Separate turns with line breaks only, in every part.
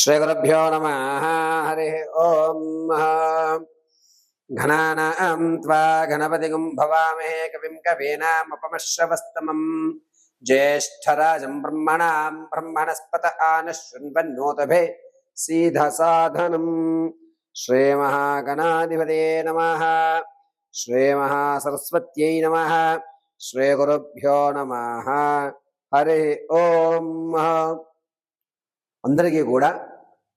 పరి
శ్రీగురుభ్యో నమ హరి ఓం ఘనానాం త్వా గణపతిగుం భవామహే కవిం కవీనాముపమశ్రవస్తమం జ్యేష్ఠరాజం బ్రహ్మణాం బ్రహ్మణస్పత ఆనశృణ్వన్నోతభే సీధసాధనం శ్రీమహాగణాధిపతే నమ శ్రీమహాసరస్వత్యై నమ శ్రీగురుభ్యో నమ హరి ఓం అందరికీ కూడా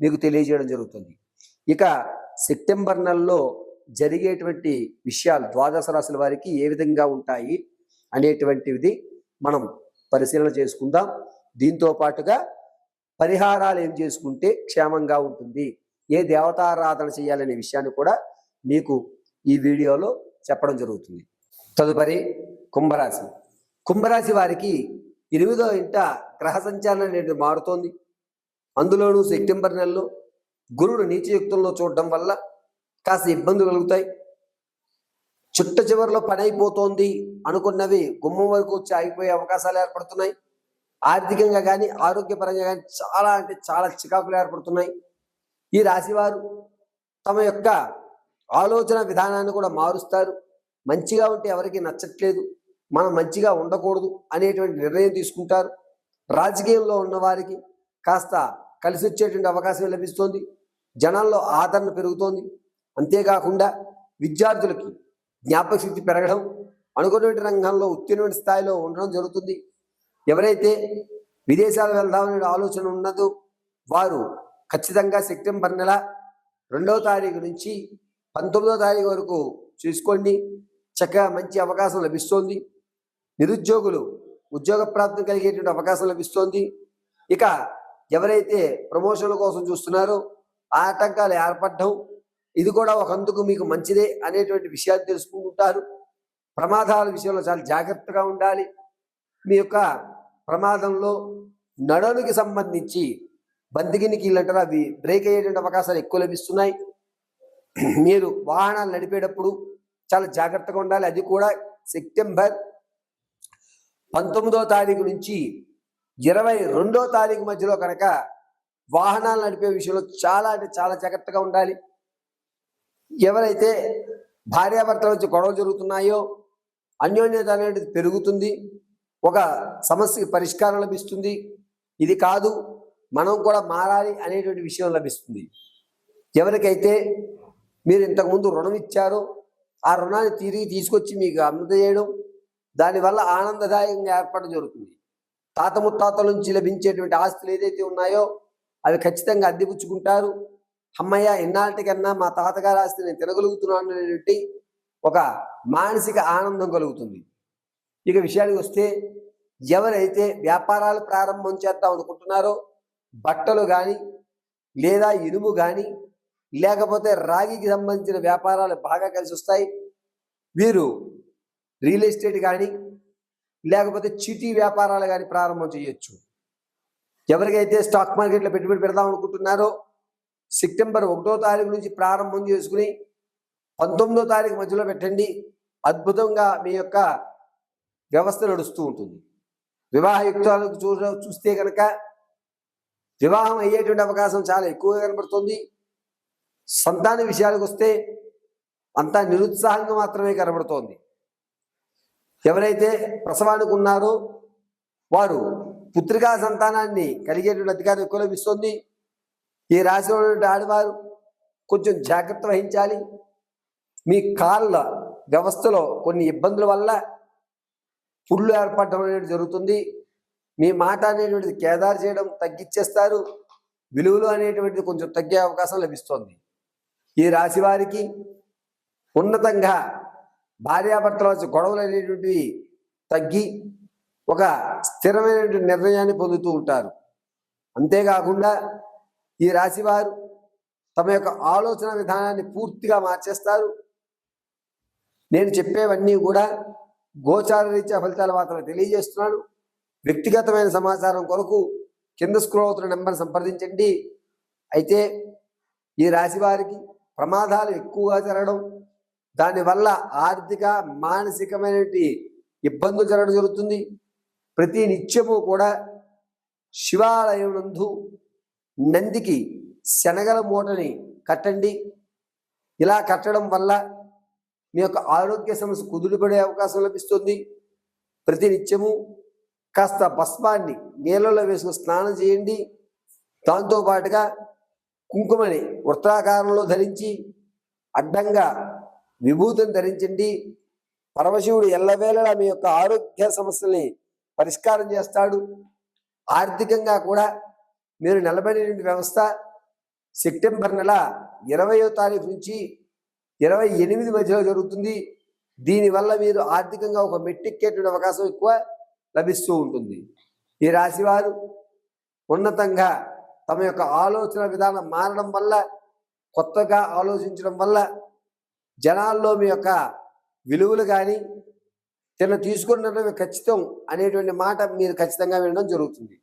మీకు తెలియజేయడం జరుగుతుంది. ఇక సెప్టెంబర్ నెలలో జరిగేటువంటి విషయాలు ద్వాదశ రాశుల వారికి ఏ విధంగా ఉంటాయి అనేటువంటిది మనం పరిశీలన చేసుకుందాం. దీంతో పాటుగా పరిహారాలు ఏం చేసుకుంటే క్షేమంగా ఉంటుంది? ఏ దేవతారాధన చేయాలనే విషయాన్ని కూడా మీకు ఈ వీడియోలో చెప్పడం జరుగుతుంది. తదుపరి కుంభరాశి. కుంభరాశి వారికి ఎనిమిదో ఇంట గ్రహ సంచారం అనేది మారుతోంది. అందులోనూ సెప్టెంబర్ నెలలో గురుడు నీచయుక్తంలో చూడడం వల్ల కాస్త ఇబ్బందులు కలుగుతాయి. చుట్ట చివరిలో పని అయిపోతోంది అనుకున్నవి గుమ్మం వరకు వచ్చి ఆగిపోయే అవకాశాలు ఏర్పడుతున్నాయి. ఆర్థికంగా కానీ ఆరోగ్యపరంగా కానీ చాలా అంటే చాలా చికాకులు ఏర్పడుతున్నాయి. ఈ రాశివారు తమ యొక్క ఆలోచన విధానాన్ని కూడా మారుస్తారు. మంచిగా ఉంటే ఎవరికి నచ్చట్లేదు. మనం మంచిగా ఉండకూడదు అనేటువంటి నిర్ణయం తీసుకుంటారు. రాజకీయంలో ఉన్న వారికి కాస్త కలిసి వచ్చేటువంటి అవకాశం లభిస్తోంది. జనాల్లో ఆదరణ పెరుగుతోంది. అంతేకాకుండా విద్యార్థులకి జ్ఞాపకశక్తి పెరగడం అనుకున్నటువంటి రంగంలో ఉత్తీర్ణ స్థాయిలో ఉండడం జరుగుతుంది. ఎవరైతే విదేశాలు వెళ్దామనే ఆలోచన ఉన్నదో వారు ఖచ్చితంగా సెప్టెంబర్ నెల రెండవ తారీఖు నుంచి పంతొమ్మిదో తారీఖు వరకు చూసుకోండి. చక్కగా మంచి అవకాశం లభిస్తోంది. నిరుద్యోగులు ఉద్యోగ ప్రాప్తం కలిగేటువంటి అవకాశం లభిస్తోంది. ఇక ఎవరైతే ప్రమోషన్ల కోసం చూస్తున్నారో ఆ ఆటంకాలు ఏర్పడడం ఇది కూడా ఒకందుకు మీకు మంచిదే అనేటువంటి విషయాలు తెలుసుకుంటారు. ప్రమాదాల విషయంలో చాలా జాగ్రత్తగా ఉండాలి. మీ యొక్క ప్రమాదంలో నడనికి సంబంధించి బందిగినికి ఇల్లంటారు అవి బ్రేక్ అయ్యేటువంటి అవకాశాలు ఎక్కువ లభిస్తున్నాయి. మీరు వాహనాలు నడిపేటప్పుడు చాలా జాగ్రత్తగా ఉండాలి. అది కూడా సెప్టెంబర్ పంతొమ్మిదో తారీఖు నుంచి ఇరవై రెండో తారీఖు మధ్యలో కనుక వాహనాలు నడిపే విషయంలో చాలా అంటే చాలా జాగ్రత్తగా ఉండాలి. ఎవరైతే భార్యాభర్తల నుంచి గొడవలు జరుగుతున్నాయో అన్యోన్యత అనేది పెరుగుతుంది. ఒక సమస్యకి పరిష్కారం లభిస్తుంది. ఇది కాదు మనం కూడా మారాలి అనేటువంటి విషయం లభిస్తుంది. ఎవరికైతే మీరు ఇంతకుముందు రుణం ఇచ్చారో ఆ రుణాన్ని తిరిగి తీసుకొచ్చి మీకు అందజేయడం దానివల్ల ఆనందదాయకంగా ఏర్పడడం జరుగుతుంది. తాత ముత్తాతల నుంచి లభించేటువంటి ఆస్తులు ఏదైతే ఉన్నాయో అవి ఖచ్చితంగా అద్దెపుచ్చుకుంటారు. అమ్మయ్య ఎన్నాటికన్నా మా తాతగారి ఆస్తి నేను తినగలుగుతున్నాను అనేటువంటి ఒక మానసిక ఆనందం కలుగుతుంది. ఇక విషయానికి వస్తే ఎవరైతే వ్యాపారాలు ప్రారంభం చేద్దాం అనుకుంటున్నారో బట్టలు కానీ లేదా ఇనుము కానీ లేకపోతే రాగికి సంబంధించిన వ్యాపారాలు బాగా కలిసి వస్తాయి. వీరు రియల్ ఎస్టేట్ కానీ లేకపోతే చీటీ వ్యాపారాలు కానీ ప్రారంభం చేయొచ్చు. ఎవరికైతే స్టాక్ మార్కెట్లో పెట్టుబడి పెడదాం అనుకుంటున్నారో సెప్టెంబర్ ఒకటో తారీఖు నుంచి ప్రారంభం చేసుకుని పంతొమ్మిదో తారీఖు మధ్యలో పెట్టండి. అద్భుతంగా మీ యొక్క వ్యవస్థ నడుస్తూ ఉంటుంది. వివాహయుక్తాలకు చూ చూస్తే కనుక వివాహం అయ్యేటువంటి అవకాశం చాలా ఎక్కువగా కనబడుతుంది. సంతాన విషయాలకు వస్తే అంతా నిరుత్సాహంగా మాత్రమే కనబడుతోంది. ఎవరైతే ప్రసవానికి ఉన్నారో వారు పుత్రికా సంతానాన్ని కలిగేటువంటి అధికారం ఎక్కువ లభిస్తుంది ఈ రాశిలో ఉన్నటువంటి ఆడవారు కొంచెం జాగ్రత్త వహించాలి. మీ కాళ్ళ వ్యవస్థలో కొన్ని ఇబ్బందుల వల్ల పుళ్ళు ఏర్పడటం అనేది జరుగుతుంది. మీ మాట అనేటువంటిది కేదారు చేయడం తగ్గించేస్తారు విలువలు అనేటువంటిది కొంచెం తగ్గే అవకాశం లభిస్తుంది. ఈ రాశి వారికి ఉన్నతంగా భార్యాభర్తల వచ్చే గొడవలు అనేటువంటివి తగ్గి ఒక స్థిరమైనటువంటి నిర్ణయాన్ని పొందుతూ ఉంటారు. అంతేకాకుండా ఈ రాశి వారు తమ యొక్క ఆలోచన విధానాన్ని పూర్తిగా మార్చేస్తారు. నేను చెప్పేవన్నీ కూడా గోచార రీత్యా ఫలితాలు మాత్రం తెలియజేస్తున్నాను. వ్యక్తిగతమైన సమాచారం కొరకు కింద స్క్రోల్ అవుతున్న నెంబర్ సంప్రదించండి. అయితే ఈ రాశి వారికి ప్రమాదాలు ఎక్కువగా జరగడం దానివల్ల ఆర్థిక మానసికమైనటువంటి ఇబ్బందులు జరగడం జరుగుతుంది. ప్రతి నిత్యము కూడా శివాలయం నందు నందికి శనగల మూటని కట్టండి. ఇలా కట్టడం వల్ల మీ యొక్క ఆరోగ్య సమస్య కుదురుపడే అవకాశం లభిస్తుంది. ప్రతి నిత్యము కాస్త భస్మాన్ని నీళ్ళలో వేసుకుని స్నానం చేయండి. దాంతో పాటుగా కుంకుమని వృత్తాకారంలో ధరించి అడ్డంగా విభూతిని ధరించండి. పరమశివుడు ఎల్లవేళలా మీ యొక్క ఆరోగ్య సమస్యల్ని పరిష్కారం చేస్తాడు. ఆర్థికంగా కూడా మీరు నిలబడిన వ్యవస్థ సెప్టెంబర్ నెల ఇరవయో తారీఖు నుంచి ఇరవై ఎనిమిది మధ్యలో జరుగుతుంది. దీనివల్ల మీరు ఆర్థికంగా ఒక మెట్టెక్కేటువంటి అవకాశం ఎక్కువ లభిస్తూ ఉంటుంది. ఈ రాశివారు ఉన్నతంగా తమ యొక్క ఆలోచన విధానం మారడం వల్ల కొత్తగా ఆలోచించడం వల్ల జనాల్లో మీ యొక్క విలువలు కానీ తిన తీసుకున్నటువంటి ఖచ్చితం అనేటువంటి మాట మీరు ఖచ్చితంగా వినడం జరుగుతుంది.